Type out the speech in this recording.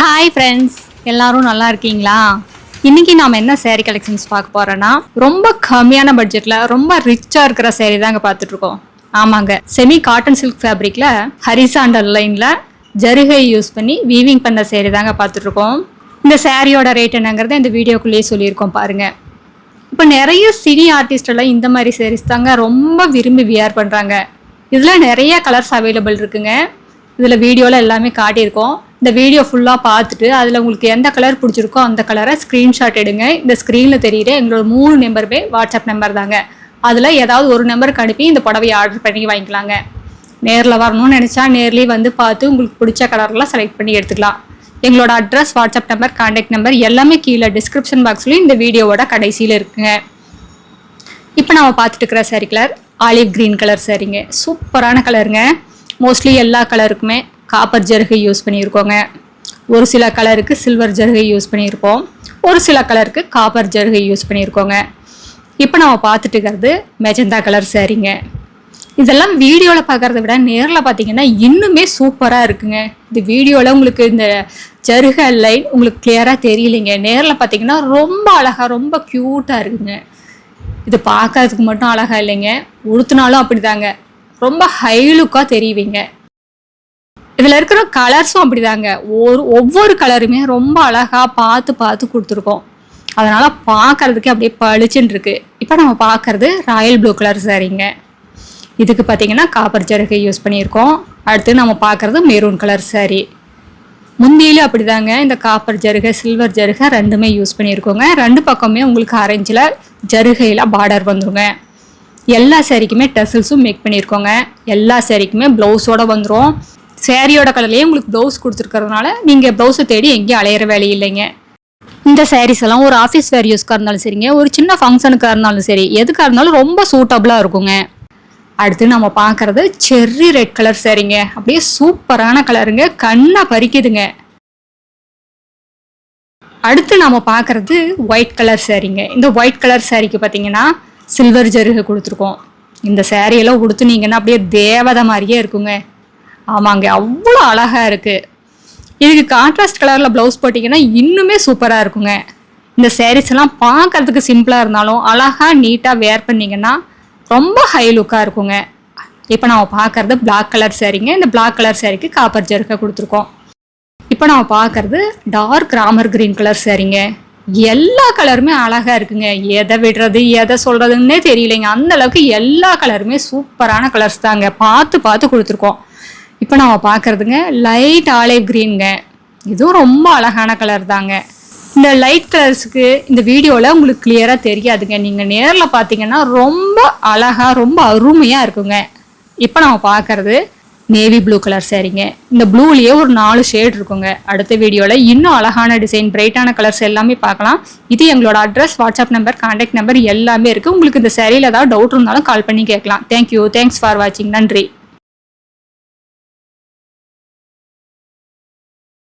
Hi friends எல்லாரும் நல்லா இருக்கீங்களா? இன்னைக்கு நாம் என்ன சேரீ கலெக்ஷன்ஸ் பார்க்க போறோம்னா ரொம்ப கம்மியான பட்ஜெட்ல ரொம்ப ரிச்சா இருக்கிற saree தாங்க பார்த்துட்டு இருக்கோம். ஆமாங்க. செமி காட்டன் சில்க் ஃபேப்ரிக்ல ஹரிசாண்டல் லைன்ல ஜருகை யூஸ் பண்ணி வீவிங் பண்ண சேரீ தாங்க பார்த்துட்டு இருக்கோம். இந்த சேரீயோட ரேட் என்னங்கிறத இந்த வீடியோக்குள்ளேயே சொல்லியிருக்கோம் பாருங்க. இப்போ நிறைய சினி ஆர்டிஸ்ட் எல்லாம் இந்த மாதிரி சேரீஸ் தாங்க ரொம்ப விரும்பி வியர் பண்ணுறாங்க இதில் நிறைய கலர்ஸ் அவைலபிள் இருக்குங்க. இதில் வீடியோவில் எல்லாமே காட்டியிருக்கோம். இந்த வீடியோ ஃபுல்லாக பார்த்துட்டு அதில் உங்களுக்கு எந்த கலர் பிடிச்சிருக்கோ அந்த கலரை ஸ்க்ரீன்ஷாட் எடுங்க. இந்த ஸ்க்ரீனில் தெரியுற எங்களோட மூணு நம்பருமே வாட்ஸ்அப் நம்பர் தாங்க. அதில் ஏதாவது ஒரு நம்பருக்கு அனுப்பி இந்த புடவையை ஆர்டர் பண்ணி வாங்கிக்கலாங்க. நேரில் வரணும்னு நினச்சா நேர்லேயே வந்து பார்த்து உங்களுக்கு பிடிச்ச கலர்லாம் செலக்ட் பண்ணி எடுத்துக்கலாம். எங்களோட address WhatsApp number contact number எல்லாமே கீழே டிஸ்கிரிப்ஷன் பாக்ஸ்லையும் இந்த வீடியோவோட கடைசியில் இருக்குங்க. இப்போ நம்ம பார்த்துட்டு இருக்கிற saree colour olive green colour சாரிங்க சூப்பரான கலருங்க மோஸ்ட்லி எல்லா கலருக்குமே காப்பர் ஜருகை யூஸ் பண்ணியிருக்கோங்க. ஒரு சில கலருக்கு சில்வர் ஜருகை யூஸ் பண்ணியிருப்போம். ஒரு சில கலருக்கு காப்பர் ஜருகை யூஸ் பண்ணியிருக்கோங்க. இப்போ நம்ம பார்த்துட்டு இருக்கிறது மெஜந்தா கலர் சரிங்க. இதெல்லாம் வீடியோவில் பார்க்குறத விட நேரில் பார்த்தீங்கன்னா இன்னுமே சூப்பராக இருக்குங்க. இந்த வீடியோவில் உங்களுக்கு இந்த ஜருகை லைன் உங்களுக்கு கிளியராக தெரியலைங்க. நேரில் பார்த்தீங்கன்னா ரொம்ப அழகாக ரொம்ப க்யூட்டாக இருக்குங்க. இது பார்க்கறதுக்கு மட்டும் அழகா இல்லைங்க. உடுத்தினாலும் அப்படிதாங்க. ரொம்ப ஹைலுக்காக லுக்காக இதில் இருக்கிற கலர்ஸும் அப்படிதாங்க. ஒரு ஒவ்வொரு கலருமே ரொம்ப அழகாக பார்த்து பார்த்து கொடுத்துருக்கோம். அதனால் பார்க்கறதுக்கே அப்படியே பளிச்சுன்னு இருக்கு. இப்போ நம்ம பார்க்கறது ராயல் ப்ளூ கலர் சாரீங்க இதுக்கு பார்த்தீங்கன்னா காப்பர் ஜருகை யூஸ் பண்ணியிருக்கோம். அடுத்து நம்ம பார்க்குறது மெரூன் கலர் saree. முந்தியிலும் அப்படிதாங்க இந்த காப்பர் ஜருகை சில்வர் ஜருகை ரெண்டுமே யூஸ் பண்ணியிருக்கோங்க. ரெண்டு பக்கமே உங்களுக்கு ஆரஞ்சில் ஜருகையில் பார்டர் வந்துருங்க. எல்லா சேரீக்குமே டெசல்ஸும் மேக் பண்ணியிருக்கோங்க. எல்லா சேரீக்குமே ப்ளவுஸோட வந்துடும் சேரீயோட கலர்லேயே உங்களுக்கு ப்ளவுஸ் கொடுத்துருக்கறதுனால நீங்கள் ப்ளவுஸை தேடி எங்கேயும் அலையிற வேலை இல்லைங்க. இந்த சாரீஸ் எல்லாம் ஒரு ஆஃபீஸ் வேர் யூஸ்க்காக இருந்தாலும் சரிங்க ஒரு சின்ன ஃபங்க்ஷனுக்காக இருந்தாலும் சரி எதுக்காக இருந்தாலும் ரொம்ப சூட்டபுளாக இருக்குங்க. அடுத்து நம்ம பார்க்கறது செர்ரி ரெட் கலர் சரிங்க அப்படியே சூப்பரான கலருங்க கண்ணை பறிக்குதுங்க. அடுத்து நம்ம பார்க்கறது ஒயிட் கலர் சாரீங்க இந்த ஒயிட் கலர் சாரீக்கு பார்த்தீங்கன்னா சில்வர் ஜருகை கொடுத்துருக்கோம். இந்த சாரியெல்லாம் உடுத்துனீங்கன்னா அப்படியே தேவதை மாதிரியே இருக்குங்க. ஆமாங்க அவ்வளோ அழகாக இருக்குது இதுக்கு கான்ட்ராஸ்ட் கலரில் ப்ளவுஸ் போட்டிங்கன்னா இன்னுமே சூப்பராக இருக்குங்க. இந்த சாரீஸ் எல்லாம் பார்க்கறதுக்கு சிம்பிளாக இருந்தாலும் அழகாக நீட்டாக வேர் பண்ணிங்கன்னா ரொம்ப ஹை லுக்காக இருக்குங்க. இப்போ நம்ம பார்க்கறது பிளாக் கலர் சேரீங்க இந்த பிளாக் கலர் சேரீக்கு காப்பர் ஜெருக்கை கொடுத்துருக்கோம். இப்போ நம்ம பார்க்கறது டார்க் ராமர் கிரீன் கலர் சேரீங்க எல்லா கலருமே அழகாக இருக்குங்க. எதை விடுறது எதை சொல்கிறதுன்னே தெரியலைங்க. அந்த அளவுக்கு எல்லா கலருமே சூப்பரான கலர்ஸ் தாங்க. பார்த்து பார்த்து கொடுத்துருக்கோம். இப்போ நம்ம பார்க்கறதுங்க லைட் ஆலிவ் க்ரீனுங்க இதுவும் ரொம்ப அழகான கலர் தாங்க. இந்த லைட் கலர்ஸுக்கு இந்த வீடியோவில் உங்களுக்கு கிளியராக தெரியாதுங்க. நீங்கள் நேரில் பார்த்தீங்கன்னா ரொம்ப அழகாக ரொம்ப அருமையாக இருக்குங்க. இப்போ நம்ம பார்க்கறது நேவி ப்ளூ கலர் சரிங்க. இந்த ப்ளூலேயே ஒரு நாலு ஷேட் இருக்குங்க. அடுத்த வீடியோவில் இன்னும் அழகான டிசைன் பிரைட்டான கலர்ஸ் எல்லாமே பார்க்கலாம் இது எங்களோட address WhatsApp number contact number எல்லாமே இருக்குது உங்களுக்கு இந்த சேரீல ஏதாவது டவுட் இருந்தாலும் கால் பண்ணி கேட்கலாம். தேங்க்யூ தேங்க்ஸ் ஃபார் வாட்சிங் நன்றி.